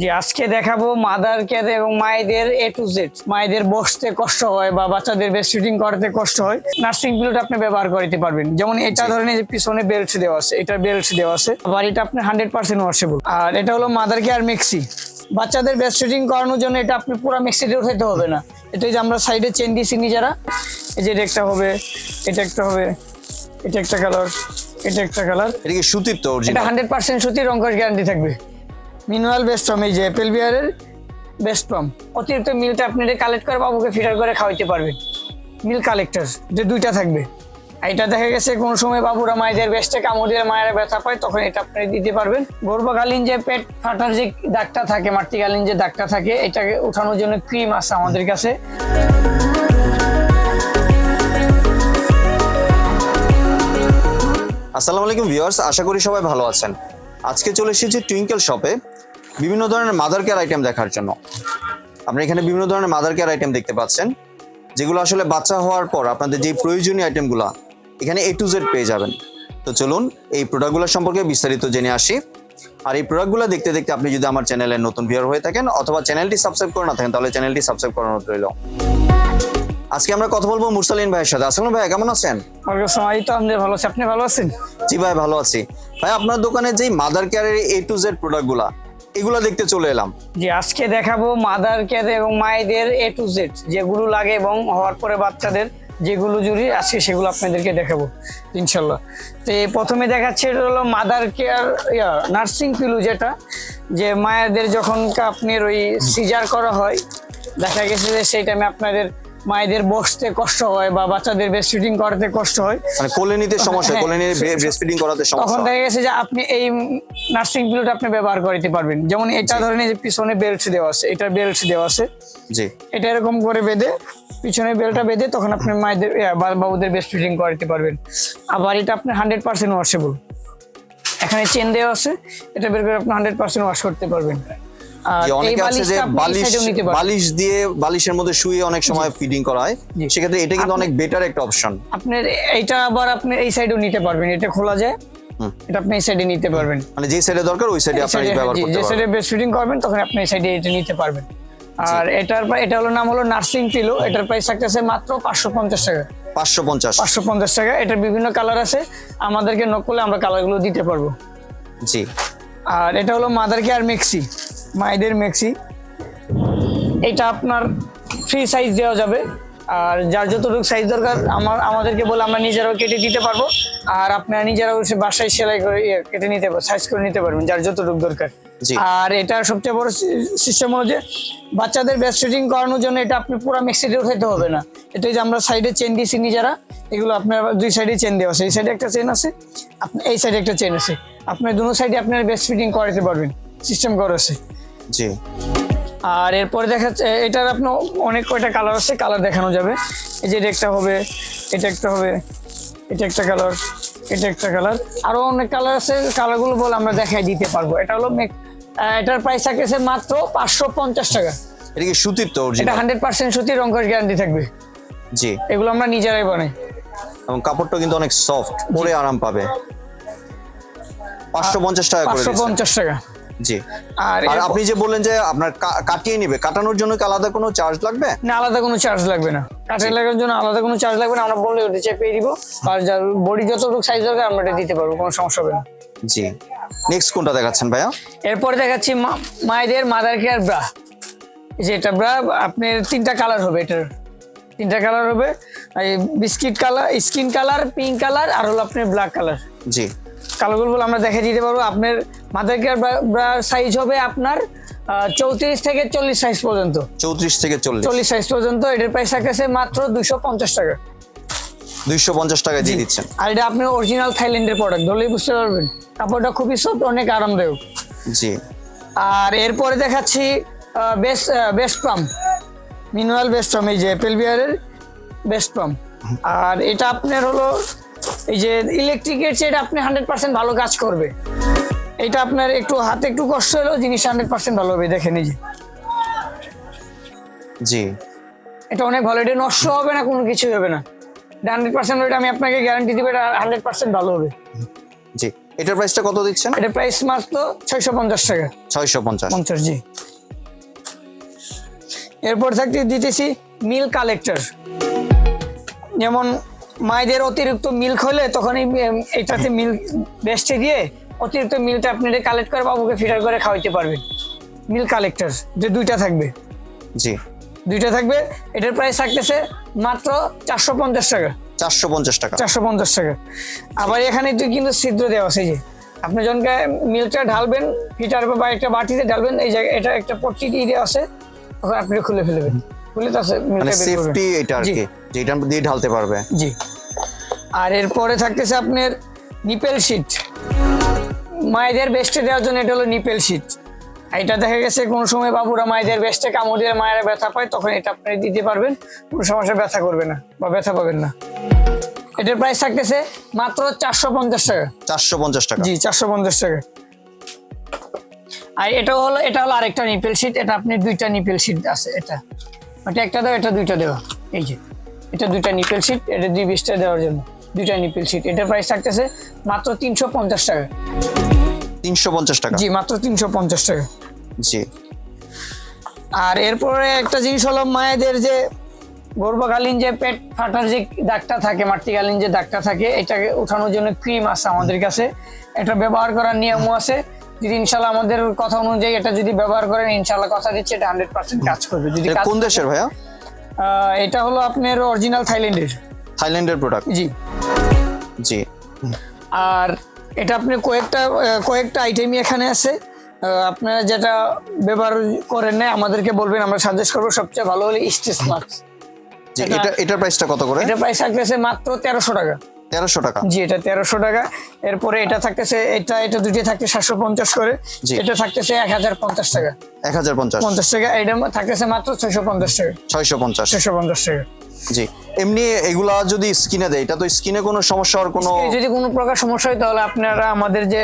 জি আজকে দেখাবো mother care এবং মায়েদের এ টু জেড মায়েদের বসতে কষ্ট হয় বা বাচ্চাদের বেস্ট ফিটিং করতে কষ্ট হয়। নার্সিং পিলুট আপনি ব্যবহার করতে পারবেন। যেমন এটা ধরেন এই যে পিছনে বেল্ট দেওয়া আছে এটা বেল্ট দেওয়া আছে। আবার এটা আপনি হান্ড্রেড পার্সেন্ট ওয়াশেবল আর এটা হলো মাদার কেয়ার মেক্সি বাচ্চাদের বেস্ট ফিটিং করানোর জন্য এটা আপনি পুরো মেক্সিতে উঠাইতে হবে না। এটা যে আমরা সাইডে চেন দিয়েছি নিজেরা। এই যে এটা একটা হবে এটা একটা হবে এটা একটা কালার এটা একটা কালার এটা কি সুতির তো এটা হান্ড্রেড পার্সেন্ট সত্যি রঙ্কশ গ্যারান্টি থাকবে। মিনুয়াল বেস্ট পাম এই যে অ্যাপেল বিয়ারের বেস্ট পাম অতিরিক্ত মিলটা আপনি কালেক্ট করে বাবুকে ফিটার করে খাওয়াইতে পারবেন। মিল কালেক্টর যে দুইটা থাকবে। এটা দেখা গেছে কোন সময় বাবুরা মায়েদের বেস্টে কামড় দিয়ে মায়েরা ব্যথা পায়, তখন এটা আপনি দিতে পারবেন। গর্ভকালীন যে পেট ফাটার যে দাগটা থাকে, মাতৃকালীন যে দাগটা থাকে, এটাকে উঠানোর জন্য ক্রিম আছে আমাদের কাছে। আসসালামু আলাইকুম ভিউয়ার্স, আশা করি সবাই ভালো আছেন। আজকে চলে এসেছি টুইঙ্কেল শপে বিভিন্ন ধরনের মাদার কেয়ার আইটেম দেখার জন্য। আপনি এখানে বিভিন্ন ধরনের মাদার কেয়ার আইটেম দেখতে পাচ্ছেন। যেগুলো আসলে বাচ্চা হওয়ার পর আপনাদের যে প্রয়োজনীয় আইটেমগুলো এখানে এ টু জেড পেয়ে যাবেন। তো চলুন এই প্রোডাক্টগুলো সম্পর্কে বিস্তারিত জেনে আসি। আর এই প্রোডাক্টগুলো দেখতে দেখতে আপনি যদি আমার চ্যানেলের নতুন ভিউয়ার হয়ে থাকেন, অথবা চ্যানেলটি সাবস্ক্রাইব করে না থাকেন, তাহলে চ্যানেলটি সাবস্ক্রাইব করানো রইল। আজকে আমরা কথা বলব মুরসালিন ভাইয়ের সাথে। আসসালাম ভাই কেমন আছেন? তো আমাদের ভালো আছে। আপনি ভালো আছেন? জি ভাই ভালো আছি। ভাই আপনার দোকানে যেই মাদার কেয়ারের এ টু জেড প্রোডাক্টগুলা এগুলো দেখতে চলে এলাম। জি আজকে দেখাবো মাদার কেয়ার এবং মায়েদের এ টু জেড যেগুলো লাগে এবং হওয়ার পরে বাচ্চাদের যেগুলো জরুরি আজকে সেগুলো আপনাদেরকে দেখাবো ইনশাল্লাহ তো প্রথমে দেখাচ্ছে এটা হলো মাদার কেয়ার নার্সিং পিলু যেটা যে মায়েদের যখন আপনার ওই সিজার করা হয় দেখা গেছে যে সেই টাইমে আপনাদের মায়েদের বসতে কষ্ট হয় বা বাচ্চাদের বেস্ট ফিটিং করতে কষ্ট হয়। মানে কোলে নিতে সমস্যা হ্যাঁ। কোলে নিয়ে ব্রেস্ট ফিডিং করাতে সমস্যা তখন দেখা গেছে যে আপনি এই নার্সিং পিলুটা আপনি ব্যবহার করতে পারবেন। যেমন এটা ধরেন এই যে পিছনে বেল্ট দেওয়া আছে এটা বেল্ট দেওয়া আছে। জি। এটা এরকম করে বেঁধে পিছনে বেলটা বেঁধে তখন আপনি মায়েদের বা- বাবুদের বেস্ট ফিডিং করাতে পারবেন। আবার এটা আপনি হান্ড্রেড পার্সেন্ট ওয়াশেবল এখানে চেন দেওয়া আছে এটা বের করে আপনি হান্ড্রেড পার্সেন্ট ওয়াশ করতে পারবেন। যে অনেকে আছে যে আপনি বালিশ বালিশ দিয়ে বালিশের মধ্যে শুয়ে অনেক সময় ফিডিং করা হয় সেক্ষেত্রে এটা কিন্তু অনেক বেটার একটা অপশন আপনার এইটা আবার আপনি এই সাইডেও নিতে পারবেন এটা খোলা যায় এটা আপনি এই সাইডে নিতে পারবেন। মানে যে সাইডে দরকার ওই সাইডে এই আপনারা ব্যবহার করতে যে সাইডে পারবেন। বেস্ট ফিটিং করবেন তখন আপনি এই সাইডে এটা নিতে পারবেন। আর এটার এটা হলো নাম হলো নার্সিং পিলো এটার প্রাইস থাকতেছে মাত্র পাঁচশো পঞ্চাশ টাকা। পাঁচশো পঞ্চাশ। পাঁচশো পঞ্চাশ টাকা এটার বিভিন্ন কালার আছে আমাদেরকে নক করলে আমরা কালারগুলো দিতে পারব। জি। আর এটা হলো মাদার কেয়ার মেক্সি মায়েদের মেক্সি। এটা আপনার ফ্রি সাইজ দেওয়া যাবে। আর যার যতটুকু সাইজ দরকার আমার আমাদেরকে বলে আমরা নিজেরাও কেটে দিতে পারব। আর আপনারা নিজেরাও সে বাসায় সেলাই করে ইয়ে, কেটে নিতে পারবেন সাইজ করে নিতে পারবেন যার যতটুকু দরকার। আর এটার সবচেয়ে বড় সিস্টেম হলো যে বাচ্চাদের বেস্ট ফিটিং করানোর জন্য এটা আপনি পুরো মিক্সিতে উঠাইতে হবে না। এটা যে আমরা সাইডে চেন দিয়েছি নিজেরা এগুলো আপনার দুই সাইডে চেন দেওয়া আছে। এই সাইডে একটা চেন আছে আপনি এই সাইডে একটা চেন আছে। আপনার দুনো সাইডে আপনার বেস্ট ফিটিং করাতে পারবেন সিস্টেম করা আছে। জি। আর এরপরে দেখা যাচ্ছে এটার আপনার অনেক কয়টা কালার আছে কালার দেখানো যাবে। এই যে এটা একটা হবে এটা একটা হবে এটা একটা কালার এটা একটা কালার আরও অনেক কালার আছে কালারগুলো বলে আমরা দেখাই দিতে পারব। এটা হলো এটার প্রাইস থাকতেছে মাত্র পাঁচশো পঞ্চাশ টাকা। এটা কি সুতির তো এটা হান্ড্রেড পার্সেন্ট সত্যি রঙ্কশ গ্যারান্টি থাকবে। জি। এগুলো আমরা নিজেরাই বানাই। এবং কাপড়টা কিন্তু অনেক সফট পরে আরাম পাবে। পাঁচশো পঞ্চাশ টাকা করে পাঁচশো। পঞ্চাশ টাকা। জি। আর আর আপনি যে বললেন যে আপনার কাটিয়ে নিবে কাটানোর জন্য কি আলাদা কোনো চার্জ লাগবে? না আলাদা কোনো চার্জ লাগবে না। কাঠের লাগার জন্য আলাদা কোনো চার্জ লাগবে না আমরা বললে ওটা চেপে দিব। আর যার বডি যতটুকু সাইজ দরকার আমরা এটা দিতে পারব কোনো সমস্যা হবে না। জি। নেক্সট কোনটা দেখাচ্ছেন ভাইয়া? এরপরে দেখাচ্ছি মায়েদের মাদার কেয়ার ব্রা যে এটা ব্রা আপনার তিনটা কালার হবে এটার। তিনটা কালার হবে এই biscuit colour skin colour pink colour আর হলো আপনার ব্ল্যাক কালার জি। কালারগুলো বলে আমরা দেখে দিতে পারব। আপনার মাদার কেয়ার ব্রা সাইজ হবে আপনার চৌত্রিশ থেকে চল্লিশ সাইজ পর্যন্ত। চৌত্রিশ থেকে চল্লিশ। চল্লিশ সাইজ পর্যন্ত এটার প্রাইস থাকতেছে মাত্র দুশো পঞ্চাশ টাকা। দুইশো পঞ্চাশ টাকা দিয়ে দিচ্ছেন। আর এটা আপনি অরিজিনাল থাইল্যান্ডের প্রোডাক্ট ধরলেই বুঝতে পারবেন। কাপড়টা খুবই সফট অনেক আরামদায়ক। জি। আর এরপরে দেখাচ্ছি breast breast pump manual breast pump এই যে অ্যাপেল বিয়ারের বেস্ট পাম্প আর এটা আপনার হলো এই যে ইলেকট্রিকের চেয়ে এটা আপনি হান্ড্রেড পার্সেন্ট ভালো কাজ করবে। এটা আপনার একটু হাতে একটু কষ্ট হলেও জিনিস হান্ড্রেড পার্সেন্ট ভালো হবে দেখে নিজে জি। এটা অনেক ভালো এটা নষ্ট হবে না কোনো কিছুই হবে না। হান্ড্রেড পার্সেন্ট এটা আমি আপনাকে গ্যারান্টি দিব এটা হান্ড্রেড পার্সেন্ট ভালো হবে। জি। এটার প্রাইসটা কত দিচ্ছেন? এটা প্রাইস মাত্র ছয়শো পঞ্চাশ টাকা। ছয়শো পঞ্চাশ। পঞ্চাশ জি। এরপর থাকতে দিতেছি মিল কালেক্টর যেমন মায়েদের অতিরিক্ত মিল্ক হলে তখন এই উম, এটাতে মিল বেস্টে দিয়ে অতিরিক্ত মিলটা আপনি এটা কালেক্ট করে বাবুকে ফিটার করে খাওয়াইতে পারবেন। মিল কালেক্টর যে দুইটা থাকবে। জি। দুইটা থাকবে এটার প্রাইস থাকতেছে মাত্র চারশো পঞ্চাশ টাকা। চারশো পঞ্চাশ টাকা। চারশো পঞ্চাশ টাকা। আবার এখানে তো কিন্তু ছিদ্র দেওয়া আছে যে। আপনি যখনকে মিল্কটা ঢালবেন হিটার বা একটা বাটিতে ঢালবেন এই জায়গায় এটা একটা পট্টি দিয়ে দেওয়া আছে তখন আপনি খুলে ফেলবেন। খুলে তো আছে মানে সেফটি এটা আর কি যে এটা দিয়ে ঢালতে পারবে। জি। আর এরপরে থাকতেছে আপনার নিপেল শিট মায়েদের বেস্টে দেওয়ার জন্য এটা হলো নিপেল শিট এটা দেখা গেছে কোন সময় বাবুরা মায়েদের বেস্টে কামড় দিয়ে মায়েরা ব্যথা পায় তখন এটা আপনি দিতে পারবেন কোনো সমস্যা ব্যথা করবে না বা ব্যথা পাবেন না। এটার প্রাইস থাকতেছে মাত্র চারশো পঞ্চাশ টাকা। চারশো পঞ্চাশ টাকা। জি চারশো পঞ্চাশ টাকা। আর এটা হলো এটা হলো আরেকটা নিপেল শিট এটা আপনি দুইটা নিপেল শিট আছে এটা। ওটা একটা দেওয়া এটা দুইটা দেওয়া এই যে এটা দুইটা নিপেল শিট এটা দুই বিশটা দেওয়ার জন্য। দুইটা নিপেল শিট এটার প্রাইস থাকতেছে মাত্র তিনশো পঞ্চাশ টাকা। তিনশো পঞ্চাশ টাকা। জি মাত্র তিনশো পঞ্চাশ টাকা। জি। আর এরপরে একটা জিনিস হলো মায়েদের যে গর্ভকালীন যে পেট ফাটার যে দাগটা থাকে মাতৃকালীন যে দাগটা থাকে এটাকে উঠানোর জন্য ক্রিম আছে আমাদের কাছে। এটা ব্যবহার করার নিয়মও আছে। যদি ইনশাল্লাহ আমাদের কথা অনুযায়ী এটা যদি ব্যবহার করেন ইনশাল্লাহ কথা দিচ্ছে এটা হান্ড্রেড পার্সেন্ট কাজ করবে। যদি কোন দেশের ভাইয়া? এটা হলো আপনার অরিজিনাল থাইল্যান্ডের থাইল্যান্ডের প্রোডাক্ট জি। জি। আর এটা আপনি কয়েকটা কয়েকটা আইটেমই এখানে আছে। আপনারা যেটা ব্যবহার করেন না আমাদেরকে বলবেন আমরা সাজেস্ট করব সবচেয়ে ভালো হলে স্টেস মাস্ক এটা এটার প্রাইসটা কত করে? এটা প্রাইস থাকতেছে মাত্র তেরোশো টাকা। তেরোশো টাকা। জি এটা তেরোশো টাকা। এরপরে এটা থাকতেছে এটা এটা দুটি থাকতে সাতশো পঞ্চাশ করে। এটা থাকতেছে এক হাজার পঞ্চাশ টাকা। এক হাজার পঞ্চাশ। পঞ্চাশ টাকা এটা থাকতেছে মাত্র ছয়শো পঞ্চাশ টাকা। ছয়শো পঞ্চাশ। ছয়শো পঞ্চাশ টাকা। জি এমনি এগুলা যদি স্কিনে দেয় এটা তো স্কিনে কোনো সমস্যা হওয়ার কোনো যদি কোনো প্রকার সমস্যা হয় তাহলে আপনারা আমাদের যে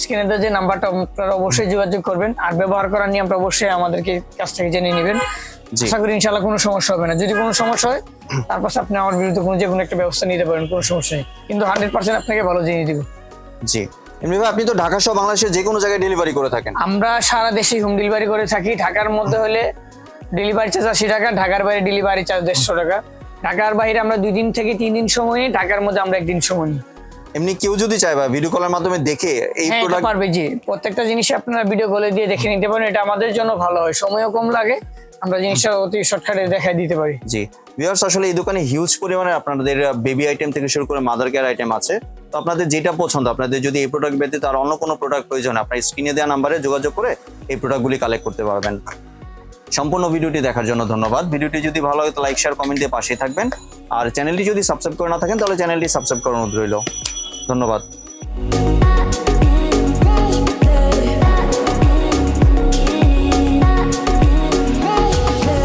স্ক্রিনে যে নাম্বারটা আপনারা অবশ্যই যোগাযোগ করবেন। আর ব্যবহার করার নিয়মটা অবশ্যই আমাদেরকে কাছ থেকে জেনে নেবেন। আশা করি ইনশাল্লাহ কোনো সমস্যা হবে না। যদি কোনো সমস্যা হয় তারপর আপনি আমার বিরুদ্ধে কোনো যে কোনো একটা ব্যবস্থা নিতে পারেন কোনো সমস্যা নেই। কিন্তু হান্ড্রেড পার্সেন্ট আপনাকে ভালো জিনিস দিব। জি। আপনি তো ঢাকা সহ বাংলাদেশের যে কোনো জায়গায় ডেলিভারি করে থাকেন। আমরা সারা দেশে হোম ডেলিভারি করে থাকি। ঢাকার মধ্যে হলে ডেলিভারি চার্জ আশি টাকা ঢাকার বাইরে ডেলিভারি চার্জ দেড়শো টাকা। ঢাকার বাইরে আমরা দুই দিন থেকে তিন দিন সময় নিই ঢাকার মধ্যে আমরা একদিন সময় নিই। এমনি কেউ যদি চায় বা ভিডিও কলের মাধ্যমে দেখে এই হ্যাঁ প্রোডাক্ট পারবে জি। প্রত্যেকটা জিনিস আপনারা ভিডিও কলে দিয়ে দেখে নিতে পারেন। এটা আমাদের জন্য ভালো হয়। সময়ও কম লাগে আমরা জিনিসটা অতি শর্টকাটে দেখাই দিতে পারি। জি। ভিউয়ার্স আসলে এই দোকানে হিউজ পরিমাণে আপনাদের বেবি আইটেম থেকে শুরু করে মাদার কেয়ার আইটেম আছে। তো আপনাদের যেটা পছন্দ, আপনাদের যদি এই প্রোডাক্ট ব্যতীত আর অন্য কোনো প্রোডাক্ট প্রয়োজন আপনার স্ক্রিনে দেওয়া নাম্বারে যোগাযোগ করে এই প্রোডাক্টগুলি কালেক্ট করতে পারবেন। সম্পূর্ণ ভিডিওটি দেখার জন্য ধন্যবাদ। ভিডিওটি যদি ভালো হয় তো লাইক শেয়ার কমেন্ট দিয়ে পাশে থাকবেন। আর চ্যানেলটি যদি সাবস্ক্রাইব করে না থাকেন, তাহলে চ্যানেলটি সাবস্ক্রাইব অনুরোধ রইল। ধন্যবাদ।